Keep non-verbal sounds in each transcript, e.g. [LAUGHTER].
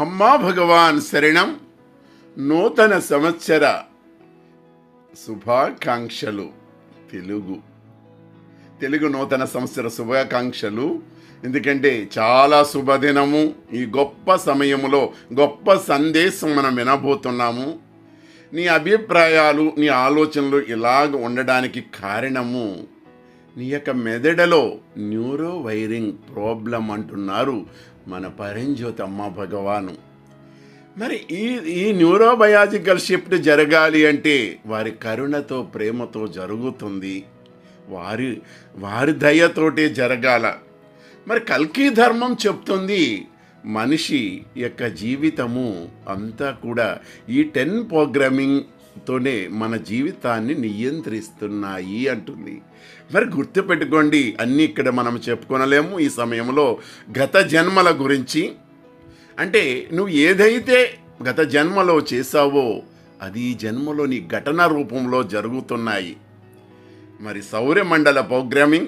అమ్మా భగవాన్ శరణం. నూతన సంవత్సర శుభాకాంక్షలు. తెలుగు. తెలుగు నూతన సంవత్సర శుభాకాంక్షలు. ఎందుకంటే చాలా శుభదినము. ఈ గొప్ప సమయంలో గొప్ప సందేశం మనం వినబోతున్నాము. నీ అభిప్రాయాలు నీ ఆలోచనలు ఇలాగ ఉండడానికి కారణము. నీ యొక్క మెదడులో న్యూరో వైరింగ్ ప్రాబ్లం అంటున్నారు. మన పరంజ్యోతి అమ్మ భగవాను. మరి ఈ ఈ న్యూరోబయాజికల్ షిఫ్ట్ జరగాలి అంటే వారి కరుణతో ప్రేమతో జరుగుతుంది. వారి వారి దయతోటే జరగాల. మరి కల్కి ధర్మం చెప్తుంది మనిషి యొక్క జీవితము అంతా కూడా ఈ టెన్ ప్రోగ్రామింగ్ తోనే మన జీవితాన్ని నియంత్రిస్తున్నాయి అంటుంది. మరి గుర్తుపెట్టుకోండి అన్నీ ఇక్కడ మనం చెప్పుకొనలేము ఈ సమయంలో. గత జన్మల గురించి. అంటే నువ్వు ఏదైతే గత జన్మలో చేశావో అది ఈ జన్మలోని ఘటన రూపంలో జరుగుతున్నాయి. మరి సౌరమండల ప్రోగ్రామింగ్.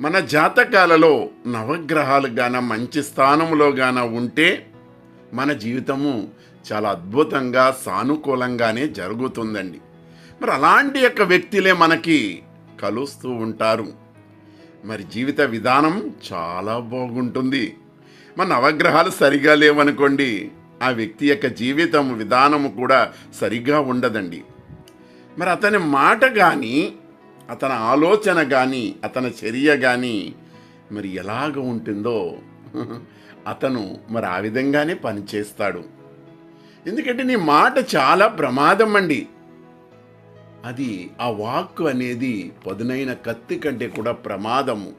మన జాతకాలలో నవగ్రహాలు గాన మంచి స్థానంలో గాన ఉంటే మన జీవితము చాలా అద్భుతంగా సానుకూలంగానే జరుగుతుందండి. మరి అలాంటి యొక్క వ్యక్తులే మనకి కలుస్తూ ఉంటారు. మరి జీవిత విధానం చాలా బాగుంటుంది. మన నవగ్రహాలు సరిగా లేవనుకోండి ఆ వ్యక్తి యొక్క జీవితం విధానము కూడా సరిగా ఉండదండి. మరి అతని మాట కానీ అతని ఆలోచన కానీ అతని చర్య కానీ మరి ఎలాగ ఉంటుందో అతను మరి ఆ విధంగానే పనిచేస్తాడు. ఎందుకంటే నీ మాట చాలా ప్రమాదం అండి అది ఆ వాక్కు అనేది పదునైన కత్తి కంటే కూడా ప్రమాదము.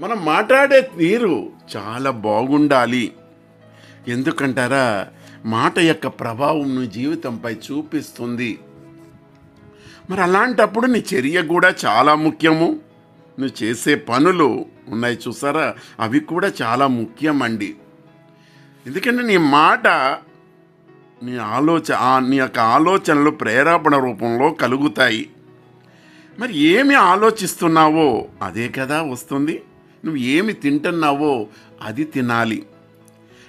మనం మాట్లాడే తీరు చాలా బాగుండాలి. ఎందుకంటారా? మాట యొక్క ప్రభావం నీ జీవితంపై చూపిస్తుంది. మరి అలాంటప్పుడు నీ చర్య కూడా చాలా ముఖ్యము. నువ్వు చేసే పనులు ఉన్నాయి చూసారా? అవి కూడా చాలా ముఖ్యమండి. ఎందుకంటే నీ మాట నీ ఆలోచ నీ యొక్క ఆలోచనలు ప్రేరేపణ రూపంలో కలుగుతాయి. మరి ఏమి ఆలోచిస్తున్నావో అదే కదా వస్తుంది. నువ్వు ఏమి తింటున్నావో అది తినాలి.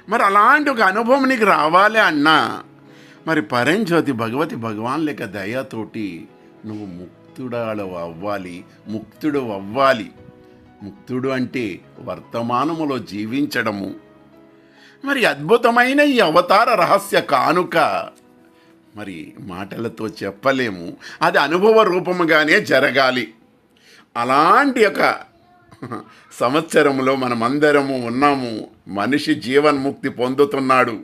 మరి అలాంటి ఒక అనుభవం నీకు రావాలి అన్నా మరి పరంజ్యోతి భగవతి భగవాన్ లేక దయతోటి నువ్వు ముక్తుడాలు అవ్వాలి ముక్తుడు అవ్వాలి. ముక్తుడు అంటే వర్తమానములో జీవించడము. మరి అద్భుతమైన ఈ అవతార రహస్య కానుక. మరి మాటలతో చెప్పలేము. అది అనుభవ రూపముగానే జరగాలి. అలాంటి ఒక సంవత్సరంలో మనమందరము ఉన్నాము. మనిషి జీవన్ముక్తి పొందుతున్నాడు.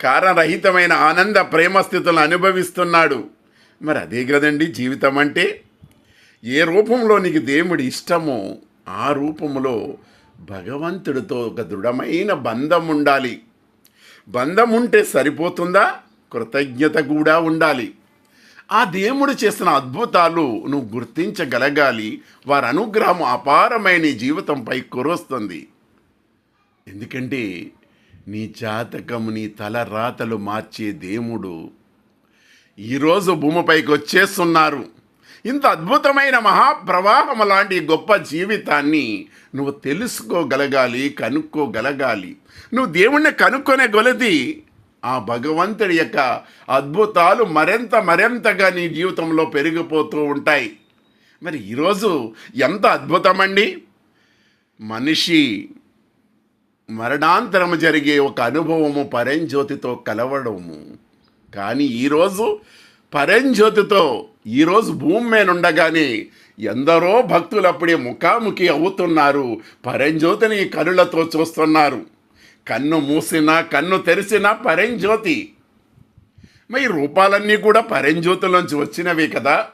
కారణరహితమైన ఆనంద ప్రేమ స్థితులను అనుభవిస్తున్నాడు. మరి అదే కదండి జీవితం అంటే ఏ రూపంలో నీకు దేవుడి ఇష్టమో ఆ రూపంలో భగవంతుడితో ఒక దృఢమైన బంధం ఉండాలి బంధం ఉంటే సరిపోతుందా? కృతజ్ఞత కూడా ఉండాలి. ఆ దేవుడు చేసిన అద్భుతాలు నువ్వు గుర్తించగలగాలి. వారి అనుగ్రహం అపారమైన జీవితంపై కురుస్తుంది. ఎందుకంటే నీ జాతకం నీ తల రాతలు మార్చే దేవుడు ఈరోజు భూమిపైకి వచ్చేస్తున్నారు. ఇంత అద్భుతమైన మహాప్రవాహం లాంటి గొప్ప జీవితాన్ని నువ్వు తెలుసుకోగలగాలి కనుక్కోగలగాలి. నువ్వు దేవుణ్ణి కనుక్కొనే గొలది ఆ భగవంతుడి యొక్క అద్భుతాలు మరింత మరింతగా నీ జీవితంలో పెరిగిపోతూ ఉంటాయి. మరి ఈరోజు ఎంత అద్భుతమండి? మనిషి మరణాంతరము జరిగే ఒక అనుభవము పరంజ్యోతితో కలవడము. కానీ ఈరోజు పరంజ్యోతితో ఈరోజు భూమి మీద ఉండగానే ఎందరో భక్తులు అప్పుడే ముఖాముఖి అవుతున్నారు. పరంజ్యోతిని కనులతో చూస్తున్నారు. కన్ను మూసినా కన్ను తెరిచినా పరంజ్యోతి. మరి రూపాలన్నీ కూడా పరంజ్యోతిలోంచి వచ్చినవి కదా.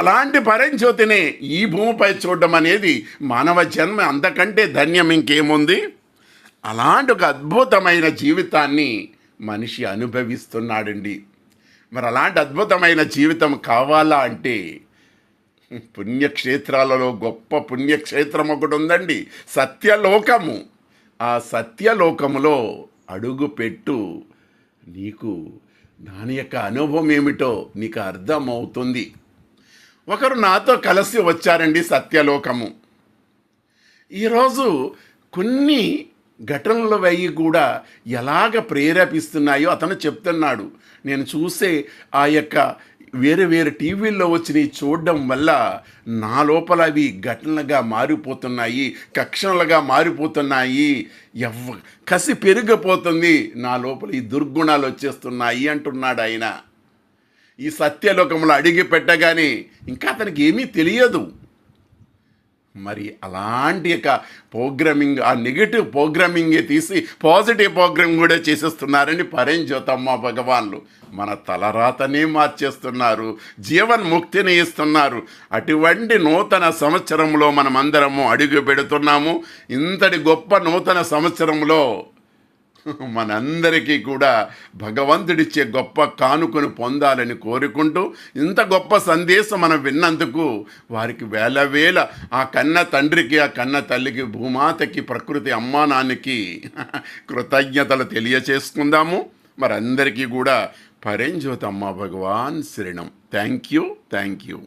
అలాంటి పరంజ్యోతిని ఈ భూమిపై చూడడం అనేది మానవ జన్మ అంతకంటే ధన్యం ఇంకేముంది? అలాంటి ఒక అద్భుతమైన జీవితాన్ని మనిషి అనుభవిస్తున్నాడండి. మరి అలాంటి అద్భుతమైన జీవితం కావాలా అంటే పుణ్యక్షేత్రాలలో గొప్ప పుణ్యక్షేత్రం ఒకటి ఉందండి. సత్యలోకము. ఆ సత్యలోకములో అడుగు పెట్టు. నీకు దాని యొక్క అనుభవం ఏమిటో నీకు అర్థమవుతుంది. ఒకరు నాతో కలిసి వచ్చారండి సత్యలోకము. ఈరోజు కొన్ని ఘటనలు అవి కూడా ఎలాగ ప్రేరేపిస్తున్నాయో అతను చెప్తున్నాడు. నేను చూసే ఆ యొక్క వేరే వేరే టీవీల్లో వచ్చినవి చూడడం వల్ల నా లోపల అవి ఘటనలుగా మారిపోతున్నాయి కక్షణలుగా మారిపోతున్నాయి ఎవ కసి పెరిగిపోతుంది నా లోపల ఈ దుర్గుణాలు వచ్చేస్తున్నాయి అంటున్నాడు ఆయన. ఈ సత్యలోకంలో అడిగి పెట్టగానే ఇంకా అతనికి ఏమీ తెలియదు. మరి అలాంటి యొక్క ప్రోగ్రామింగ్ ఆ నెగిటివ్ ప్రోగ్రామింగే తీసి పాజిటివ్ ప్రోగ్రామింగ్ కూడా చేసేస్తున్నారని పరంజ్యోతమ్మ భగవాన్లు మన తలరాతనే మార్చేస్తున్నారు జీవన్ముక్తిని ఇస్తున్నారు. అటువంటి నూతన సంవత్సరంలో మనం అందరము అడుగు పెడుతున్నాము. ఇంతటి గొప్ప నూతన సంవత్సరంలో మనందరికీ కూడా భగవంతుడిచ్చే గొప్ప కానుకను పొందాలని కోరుకుంటూ ఇంత గొప్ప సందేశం మనం విన్నందుకు వారికి వేల వేల ఆ కన్న తండ్రికి ఆ కన్న తల్లికి భూమాతకి ప్రకృతి అమ్మానానికి [LAUGHS] కృతజ్ఞతలు తెలియచేసుకుందాము. మరందరికీ కూడా పరంజ్యోతి అమ్మ భగవాన్ శరణం. Thank you thank you